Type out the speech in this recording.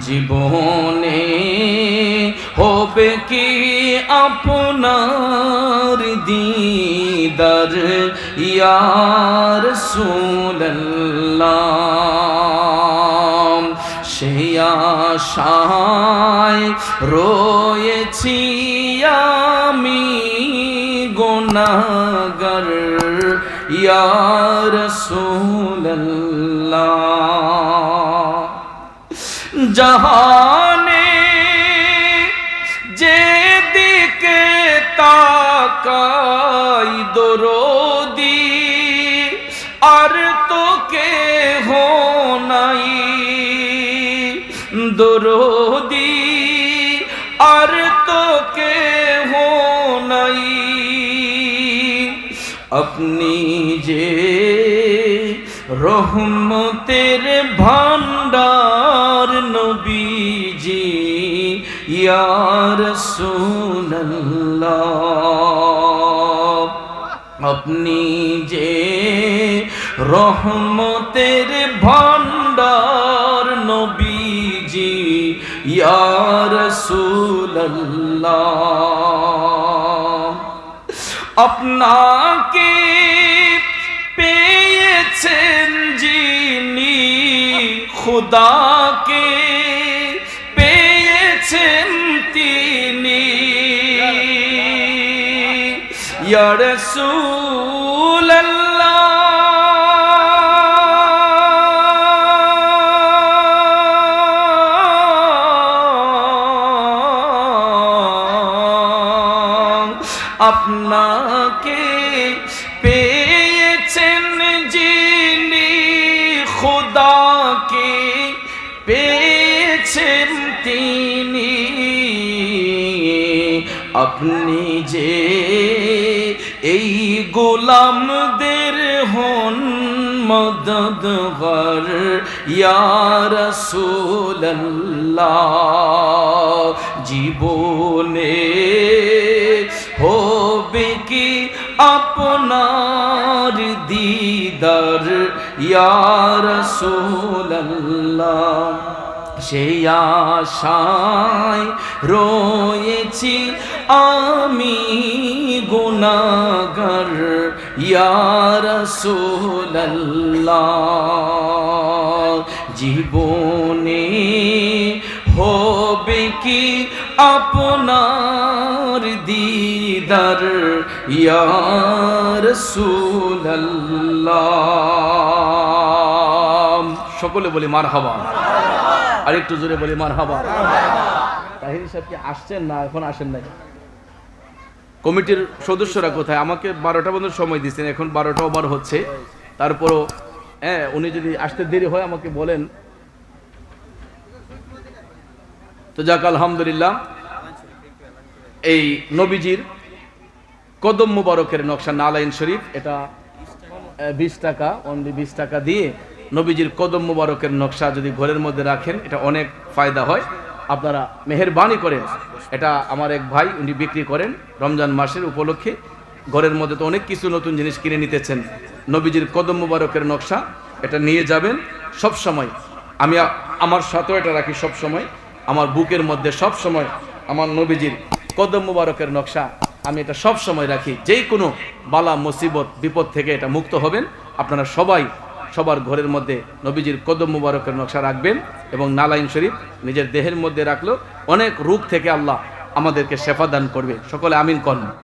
জীবনে হবে কি আপনার দিদার? ইয়ার সুল্লাহ সে আশায় রয়েছি আমি গোনাগর ইয়ার সুল্লাহ জাহানে, যেদিকে তাকাই দরদি, আর তো কে হো নাই দরদি, আর তো কে হো নাই। আপনি যে রহমতের ভান্ডার নবীজি ইয়ার সুনল্লাহ আপনি যে রহমতের ভান্ডার নবীজি ইয়ার সুল্লাহ আপনাকে পেয়েছেন যিনি খুদাকে আপনাকে পেয়েছেন আপনি যে এই গোলামদের হন মদদগর ইয়ার সুল্লাহ জীবনে হবে কি আপনার দিদার? ইয়ার সুল্লাহ সেই আশায় রয়েছি আমি গুনাগর ইয়ার সুল্লাহ জীবনে হবে কি আপনার দিদার ইয়ার সুল্লাহ সকলে বলি মার হাবা আর একটু জোরে বলি মার হাবা তাহিরি সাহেব কি আসছেন না এখন আসেন নাই? কমিটির সদস্যরা কোথায়? আমাকে বারোটা পর্যন্ত সময় দিচ্ছেন, এখন বারোটা ওভার হচ্ছে। তারপরও হ্যাঁ উনি যদি আসতে দেরি হয় আমাকে বলেন। তো যাক, আলহামদুলিল্লাহ। এই নবীজির কদম মুবারকের নকশা নালাইন শরীফ, এটা বিশ টাকা অনলি বিশ টাকা দিয়ে নবীজির কদম মুবারকের নকশা যদি ঘরের মধ্যে রাখেন, এটা অনেক ফায়দা হয়। আপনারা মেহরবানি করেন এটা আমার এক ভাই, উনি বিক্রি করেন রমজান মাসের উপলক্ষে। ঘরের মধ্যে তো অনেক কিছু নতুন জিনিস কিনে নিতেছেন। নবীজির কদম মুবারকের নকশা, এটা নিয়ে যাবেন সব সময় আমি আমার সাথেও এটা রাখি সব সময় আমার বুকের মধ্যে সব সময় আমার নবীজির কদম মুবারকের নকশা, আমি এটা সব সময় রাখি। যেই কোনো বালা, মুসিবত, বিপদ থেকে এটা মুক্ত হবেন। আপনারা সবাই সবার ঘরের মধ্যে নবীজির কদম মুবারকের নকশা রাখবেন এবং নালাইন শরীফ নিজের দেহের মধ্যে রাখলেও অনেক রূপ থেকে আল্লাহ আমাদেরকে সেফা দান করবে। সকলে আমিন কর্ম